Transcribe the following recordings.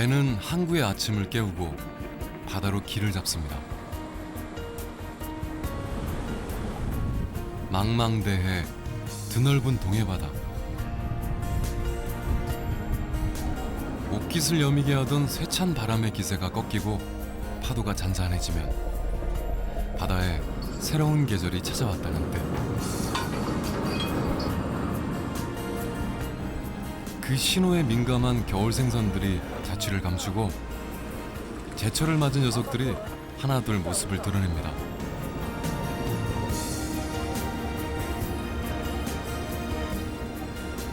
배는 항구의 아침을 깨우고 바다로 길을 잡습니다. 망망대해 드넓은 동해바다. 옷깃을 여미게 하던 쇠찬 바람의 기세가 꺾이고 파도가 잔잔해지면 바다에 새로운 계절이 찾아왔다는 뜻. 그 신호에 민감한 겨울 생선들이 자취를 감추고 제철을 맞은 녀석들이 하나둘 모습을 드러냅니다.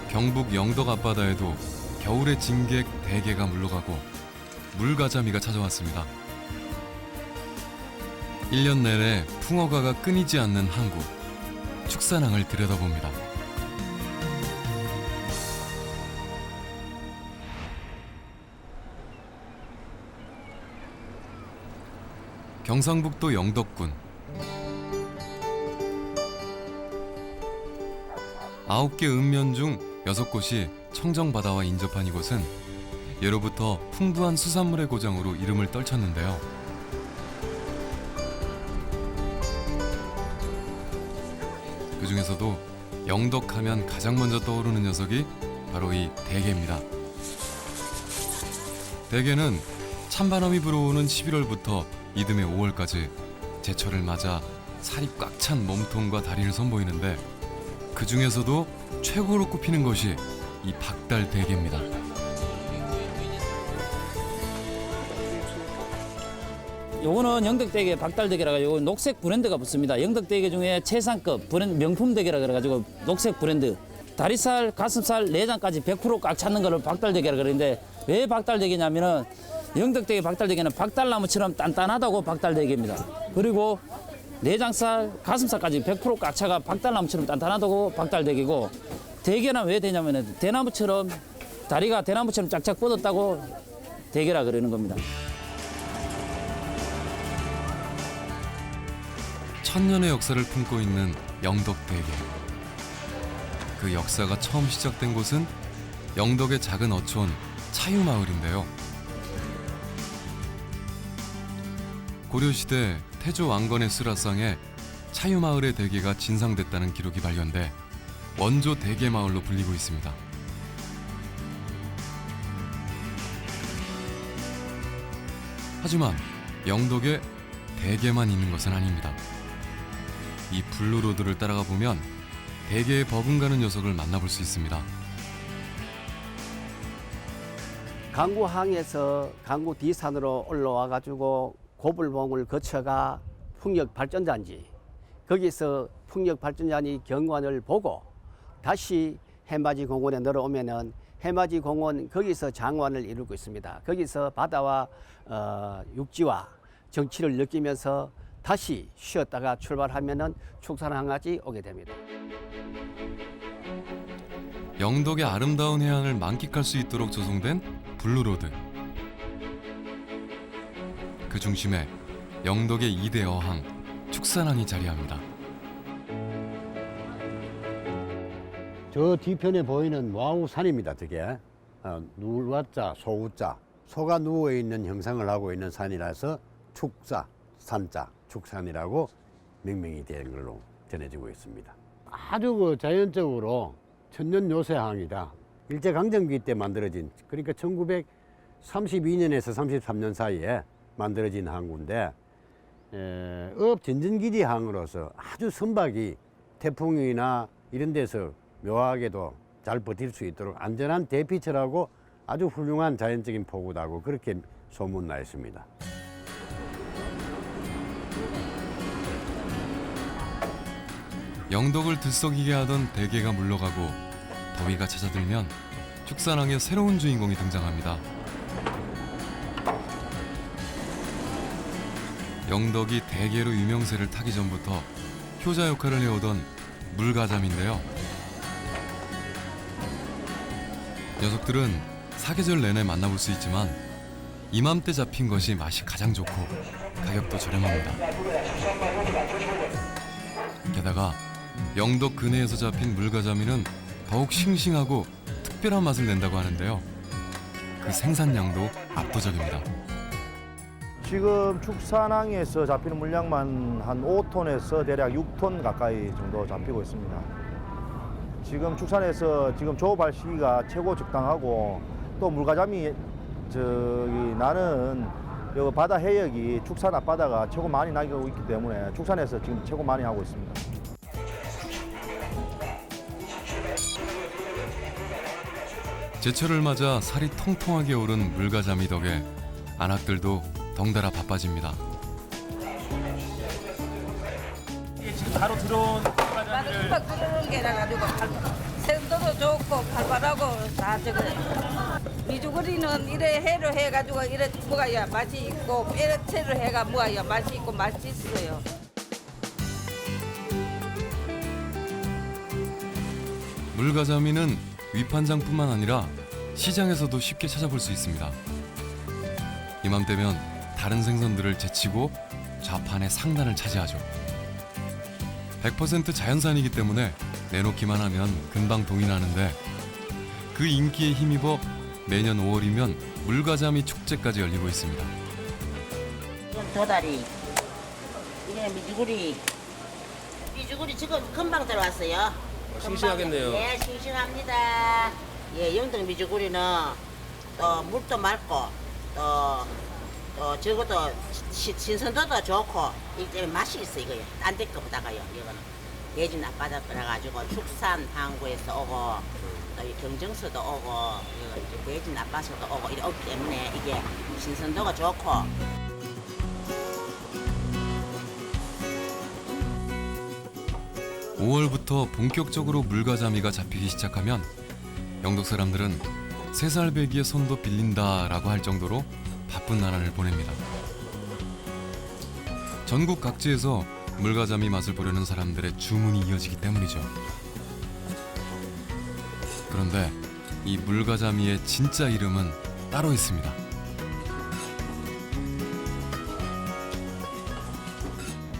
경북 영덕 앞바다에도 겨울의 진객 대개가 물러가고 물가자미가 찾아왔습니다. 1년 내내 풍어가가 끊이지 않는 항구 축산항을 들여다봅니다. 경상북도 영덕군 아홉 개 읍면 중 여섯 곳이 청정바다와 인접한 이곳은 예로부터 풍부한 수산물의 고장으로 이름을 떨쳤는데요. 그 중에서도 영덕하면 가장 먼저 떠오르는 녀석이 바로 이 대게입니다. 대게는 찬바람이 불어오는 11월부터 이듬해 5월까지 제철을 맞아 살이 꽉 찬 몸통과 다리를 선보이는데 그 중에서도 최고로 꼽히는 것이 이 박달 대게입니다. 요거는 영덕대게 박달대게라가 요거 녹색 브랜드가 붙습니다. 영덕대게 중에 최상급 브랜드 명품 대게라 그래가지고 녹색 브랜드. 다리살, 가슴살, 내장까지 100%꽉 찼는 거를 박달대게라 그러는데 왜 박달대게냐면은 영덕대게 박달대게는 박달나무처럼 단단하다고 박달대게입니다. 그리고 내장살, 가슴살까지 100%꽉 차가 박달나무처럼 단단하다고 박달대게고 대게는 왜 되냐면은 대나무처럼 다리가 대나무처럼 쫙쫙 뻗었다고 대게라 그러는 겁니다. 천년의 역사를 품고 있는 영덕 대게. 그 역사가 처음 시작된 곳은 영덕의 작은 어촌 차유마을인데요. 고려시대 태조 왕건의 수라상에 차유마을의 대게가 진상됐다는 기록이 발견돼 원조 대게마을로 불리고 있습니다. 하지만 영덕에 대게만 있는 것은 아닙니다. 이 블루로드를 따라가 보면 대게에 버금가는 녀석을 만나볼 수 있습니다. 강구항에서 강구 뒤산으로 올라와 가지고 고불봉을 거쳐가 풍력 발전단지 거기서 풍력 발전단지 경관을 보고 다시 해맞이 공원에 내려오면은 해맞이 공원 거기서 장관을 이루고 있습니다. 거기서 바다와 어, 육지와 정치를 느끼면서 다시 쉬었다가 출발하면은 축산항까지 오게 됩니다. 영덕의 아름다운 해안을 만끽할 수 있도록 조성된 블루로드. 그 중심에 영덕의 이대 어항 축산항이 자리합니다. 저 뒤편에 보이는 와우산입니다. 저게 어, 누와자 소우자 소가 누워 있는 형상을 하고 있는 산이라서 축사 산자 축산이라고 명명이 된 걸로 전해지고 있습니다. 아주 그 자연적으로 천년 요새항이다. 일제 강점기 때 만들어진 그러니까 1932년에서 33년 사이에 만들어진 항구인데 에, 업 전전기지 항으로서 아주 선박이 태풍이나 이런 데서 묘하게도 잘 버틸 수 있도록 안전한 대피처라고 아주 훌륭한 자연적인 포구다고 그렇게 소문나 있습니다. 영덕을 들썩이게 하던 대게가 물러가고 더위가 찾아들면 축산항의 새로운 주인공이 등장합니다. 영덕이 대게로 유명세를 타기 전부터 효자 역할을 해오던 물가잠인데요. 녀석들은 사계절 내내 만나볼 수 있지만 이맘때 잡힌 것이 맛이 가장 좋고 가격도 저렴합니다. 게다가 영덕 근해에서 잡힌 물가자미는 더욱 싱싱하고 특별한 맛을 낸다고 하는데요. 그 생산량도 압도적입니다. 지금 축산항에서 잡히는 물량만 한 5톤에서 대략 6톤 가까이 정도 잡히고 있습니다. 지금 축산에서 지금 조업할 시기가 최고 적당하고 또 물가잠이 저기 나는 요 바다 해역이 축산 앞바다가 최고 많이 나고 있기 때문에 축산에서 지금 최고 많이 하고 있습니다. 제철을 맞아 살이 통통하게 오른 물가자미 덕에 안악들도 덩달아 바빠집니다. 바로 팍 들어오는 게라 가지고 발- 생도도 좋고 발발하고 다 저거 미주거리는 이래 해로 해가지고 이래 먹어야 맛이 있고 뼈채로 해가 먹어야 맛이 있고 맛있어요. 물가자미는 위판장뿐만 아니라 시장에서도 쉽게 찾아볼 수 있습니다. 이맘때면 다른 생선들을 제치고 좌판의 상단을 차지하죠. 100% 자연산이기 때문에 내놓기만 하면 금방 동이 나는데 그 인기에 힘입어 매년 5월이면 물가자미 축제까지 열리고 있습니다. 이건 도다리. 이게 미주구리. 미주구리 지금 금방 들어왔어요. 싱싱하겠네요. 예, 싱싱합니다. 예, 영등 미주구리는 또 물도 맑고 또, 또 저것도 시- 신선도도 좋고 때문에 맛이 있어 이거요. 딴데 거보다가요. 이거는 예진 앞바다 들어가지고 축산 항구에서 오고 또이 경정서도 오고 이거 이제 대진 앞바서도 오고 이렇기 때문에 이게 신선도가 좋고 오 5월부터 본격적으로 물가자미가 잡히기 시작하면 영덕 사람들은 배기의 손도 빌린다라고 할 정도로 바쁜 나날을 보냅니다. 전국 각지에서 물가자미 맛을 보려는 사람들의 주문이 이어지기 때문이죠. 그런데 이 물가자미의 진짜 이름은 따로 있습니다.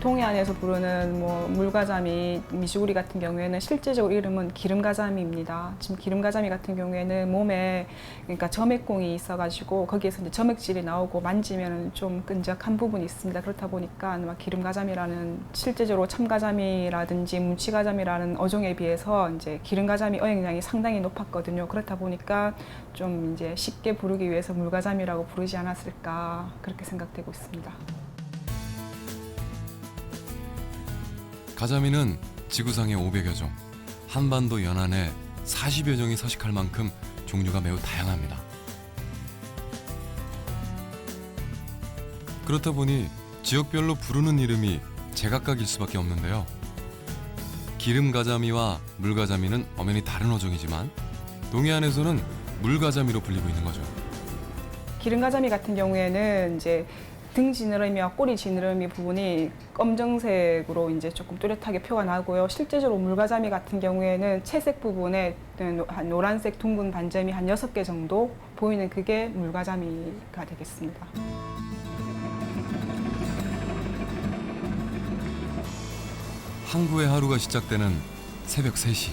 동해 안에서 부르는 뭐 물가자미, 미주구리 같은 경우에는 실제적으로 이름은 기름가자미입니다. 지금 기름가자미 같은 경우에는 몸에 그러니까 점액공이 있어가지고 거기에서 이제 점액질이 나오고 만지면 좀 끈적한 부분이 있습니다. 그렇다 보니까 아마 기름가자미라는 실제적으로 참가자미라든지 뭉치가자미라는 어종에 비해서 이제 기름가자미 어획량이 상당히 높았거든요. 그렇다 보니까 좀 이제 쉽게 부르기 위해서 물가자미라고 부르지 않았을까 그렇게 생각되고 있습니다. 가자미는 지구상에 500여 종, 한반도 연안에 40여 종이 서식할 만큼 종류가 매우 다양합니다. 그렇다 보니 지역별로 부르는 이름이 제각각일 수밖에 없는데요. 기름 가자미와 물가자미는 엄연히 다른 어종이지만 동해안에서는 물가자미로 불리고 있는 거죠. 기름가자미 같은 경우에는 이제 등 지느러미와 꼬리 지느러미 부분이 검정색으로 이제 조금 뚜렷하게 표가 나고요. 실제적으로 물가자미 같은 경우에는 채색 부분에 노- 한 노란색 둥근 반점이 한 여섯 개 정도 보이는 그게 물가자미가 되겠습니다. 항구의 하루가 시작되는 새벽 3시.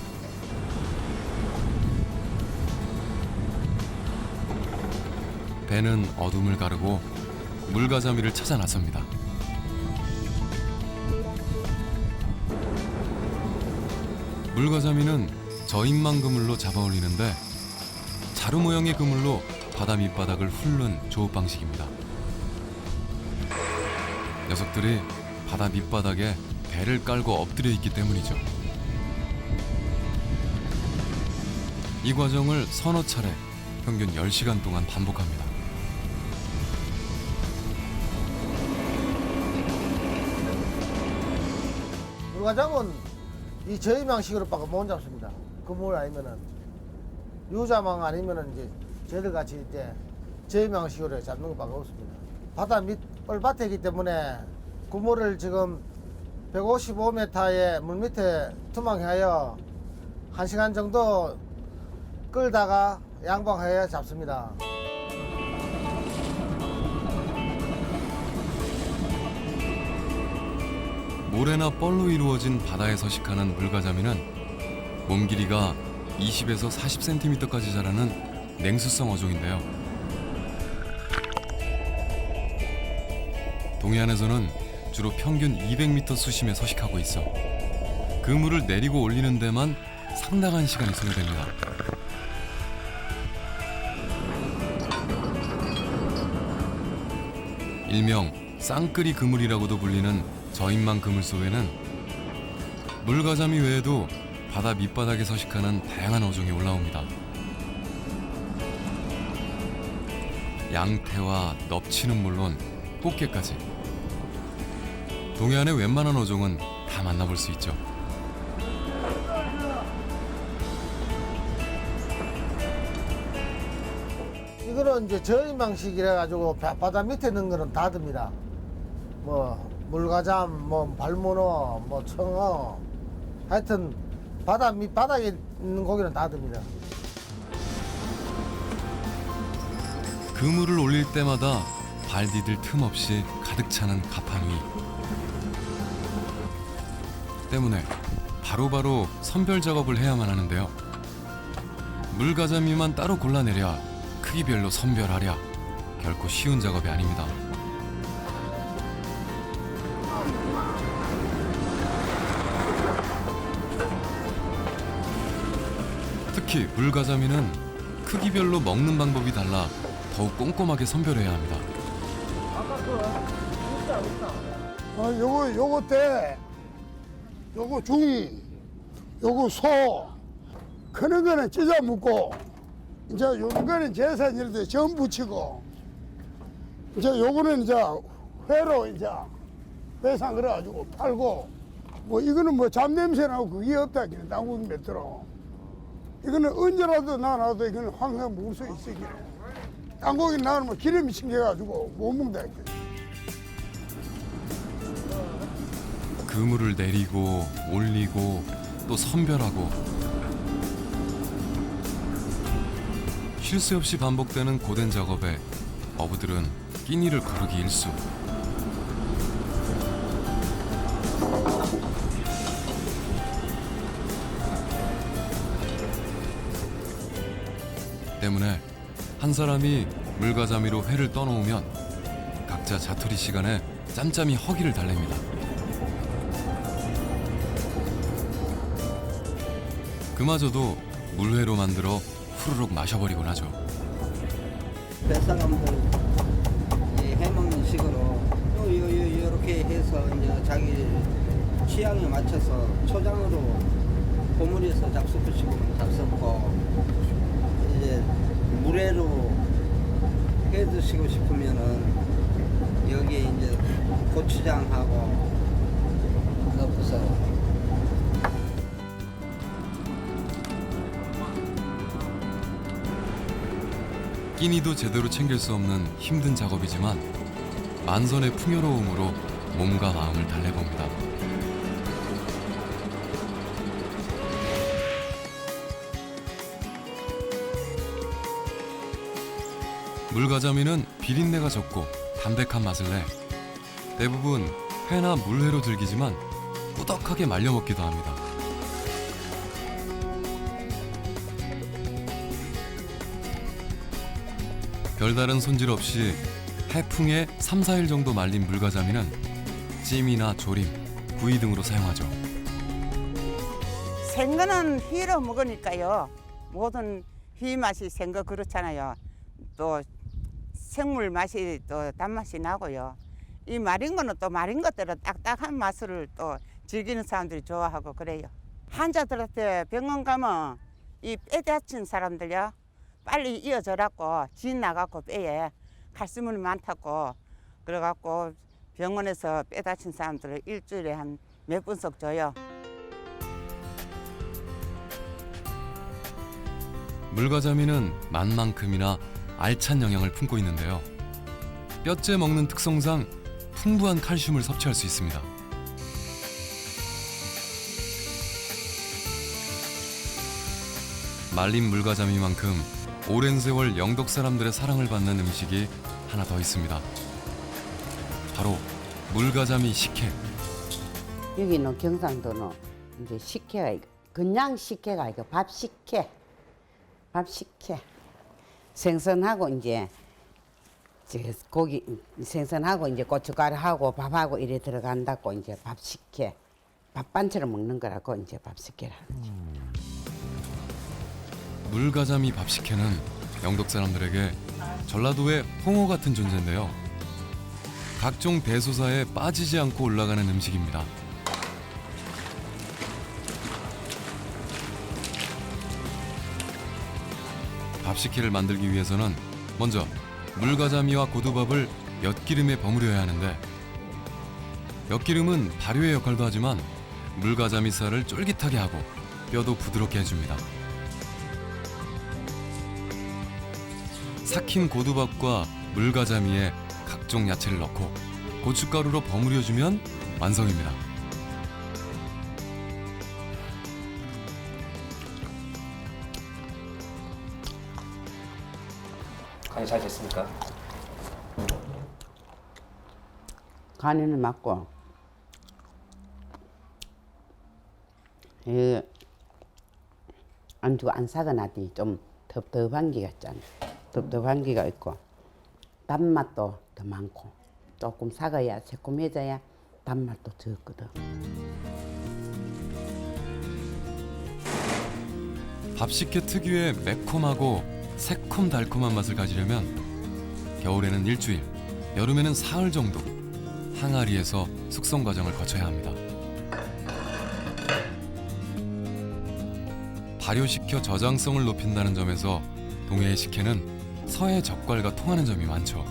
배는 어둠을 가르고 물가자미를 찾아 나섭니다. 물가자미는 저인망 그물로 잡아 올리는데 자루 모양의 그물로 바다 밑바닥을 훑는 조업 방식입니다. 녀석들이 바다 밑바닥에 배를 깔고 엎드려 있기 때문이죠. 이 과정을 서너 차례 평균 10시간 동안 반복합니다. 물과장은 이 저희망식으로밖에 못 잡습니다. 그물 아니면은 유자망 아니면은 이제 저희들 같이 이제 저희망식으로 잡는 것밖에 없습니다. 바다 밑 뻘밭이기 때문에 그물을 지금 155m의 물 밑에 투망하여 한 시간 정도 끌다가 양방하여 잡습니다. 모래나 뻘로 이루어진 바다에 서식하는 물가자미는 몸 길이가 20에서 40cm까지 자라는 냉수성 어종인데요. 동해안에서는 주로 평균 200m 수심에 서식하고 있어 그물을 내리고 올리는 데만 상당한 시간이 소요됩니다. 일명 쌍끌이 그물이라고도 불리는 저인망 그물 속에는 물가자미 외에도 바다 밑바닥에 서식하는 다양한 어종이 올라옵니다. 양태와 넙치는 물론 꽃게까지 동해안의 웬만한 어종은 다 만나볼 수 있죠. 이거는 이제 저희 방식이라 가지고 바- 바다 밑에 있는 거는 다 듭니다. 뭐 물가잠, 뭐 발문어, 뭐 청어, 하여튼 바다 밑 바닥에 있는 고기는 다 듭니다. 그물을 올릴 때마다 발 디딜 틈 없이 가득 차는 위. 때문에 바로바로 선별 작업을 해야만 하는데요. 물가자미만 따로 골라내랴 크기별로 선별하랴 결코 쉬운 작업이 아닙니다. 특히 물가자미는 크기별로 먹는 방법이 달라 더욱 꼼꼼하게 선별해야 합니다. 어, 요거 요거 때 요거 중 요거 소 크는 거는 찢어 먹고 이제 요런 거는 제사일 때전 붙이고 이제 요거는 이제 회로 이제 회상 그래가지고 팔고 뭐 이거는 뭐 잡냄새 나고 그게 없다 기는 당국이 맺도록 이거는 언제라도 나놔도 이거는 항상 먹을 수 있어 당국이 나는 뭐 기름이 튕겨가지고 못 먹는다 기는 그물을 내리고 올리고 또 선별하고. 쉴 새 없이 반복되는 고된 작업에 어부들은 끼니를 거르기 일수. 때문에 한 사람이 물가자미로 회를 떠놓으면 각자 자투리 시간에 짬짬이 허기를 달랩니다. 그마저도 물회로 만들어 후루룩 마셔버리곤 하죠. 뱃사람들 해먹는 식으로 또 이렇게 해서 이제 자기 취향에 맞춰서 초장으로 고물에서 잡수고 싶으면 잡수고 물회로 해 드시고 싶으면은 여기에 이제 고추장하고 넣고서 끼니도 제대로 챙길 수 없는 힘든 작업이지만 만선의 풍요로움으로 몸과 마음을 달래봅니다. 물가자미는 비린내가 적고 담백한 맛을 내 대부분 회나 물회로 즐기지만 꾸덕하게 말려 먹기도 합니다. 별다른 손질 없이 해풍에 3, 4일 정도 말린 물가자미는 찜이나 조림, 구이 등으로 사용하죠. 생거는 회로 먹으니까요. 모든 회 맛이 생거 그렇잖아요. 또 생물 맛이 또 단맛이 나고요. 이 마린 거는 또 마린 것대로 딱딱한 맛을 또 즐기는 사람들이 좋아하고 그래요. 환자들한테 병원 가면 이뼈 다친 사람들요. 빨리 이어져갖고 진 나갖고 뼈에 칼슘이 많다고 그래갖고 병원에서 뼈 다친 사람들을 일주일에 한 몇 분씩 줘요. 물가자미는 맛만큼이나 알찬 영양을 품고 있는데요. 뼈째 먹는 특성상 풍부한 칼슘을 섭취할 수 있습니다. 말린 물가자미만큼 오랜 세월 영덕 사람들의 사랑을 받는 음식이 하나 더 있습니다. 바로 물가자미 식혜. 여기는 경상도는 이제 식혜가 그냥 식혜가 아니고 밥 식혜 밥 식혜 생선하고 이제 고기 생선하고 이제 고춧가루하고 밥하고 이래 들어간다고 이제 밥 식혜 밥반처럼 먹는 거라고 이제 밥 식혜라 그러지. 물가자미 밥 식혜는 영덕 사람들에게 전라도의 홍어 같은 존재인데요. 각종 대소사에 빠지지 않고 올라가는 음식입니다. 밥식혜를 만들기 위해서는 먼저 물가자미와 고두밥을 엿기름에 버무려야 하는데 엿기름은 발효의 역할도 하지만 물가자미 살을 쫄깃하게 하고 뼈도 부드럽게 해줍니다. 삭힌 고두밥과 물가자미에 각종 야채를 넣고 고춧가루로 버무려주면 완성입니다. 간이 잘 됐습니까? 간에는 맞고. 이 안주가 안 사거나디 좀 텁텁한 게 같잖아. 텁텁한 게가 있고 단맛도 더 많고 조금 사가야 새콤해져야 단맛도 적거든. 밥식혜 특유의 매콤하고 새콤달콤한 맛을 가지려면 겨울에는 일주일, 여름에는 사흘 정도 항아리에서 숙성 과정을 거쳐야 합니다. 발효시켜 저장성을 높인다는 점에서 동해의 식혜는 서해 젓갈과 통하는 점이 많죠.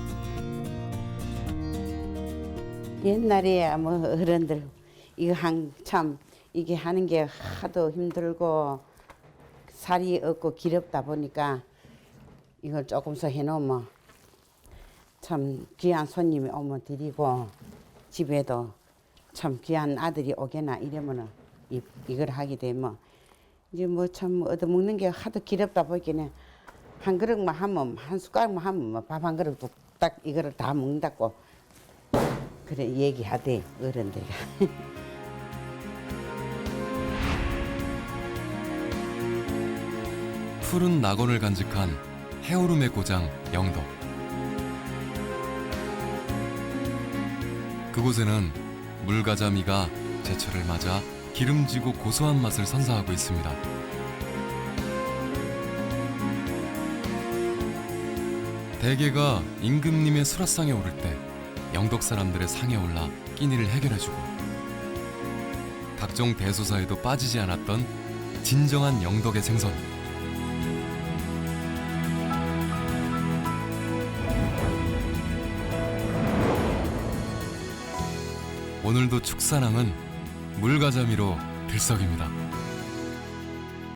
옛날에 뭐 어른들 이거 한참 이게 하는 게 하도 힘들고 살이 없고 기럽다 보니까 이걸 조금씩 해놓으면 참 귀한 손님이 오면 드리고 집에도 참 귀한 아들이 오게나 이러면은 이, 이걸 하게 되면 이제 뭐 참 얻어먹는 게 하도 기럽다 보니까 한 그릇만 하면 한 숟가락만 하면 밥 한 그릇 뚝딱 이거를 다 먹는다고 그래 얘기하대 어른들이. 푸른 낙원을 간직한 해오름의 고장 영덕. 그곳에는 물가자미가 제철을 맞아 기름지고 고소한 맛을 선사하고 있습니다. 대게가 임금님의 수라상에 오를 때 영덕 사람들의 상에 올라 끼니를 해결해주고 각종 대소사에도 빠지지 않았던 진정한 영덕의 생선. 오늘도 축사랑은 물가자미로 들썩입니다.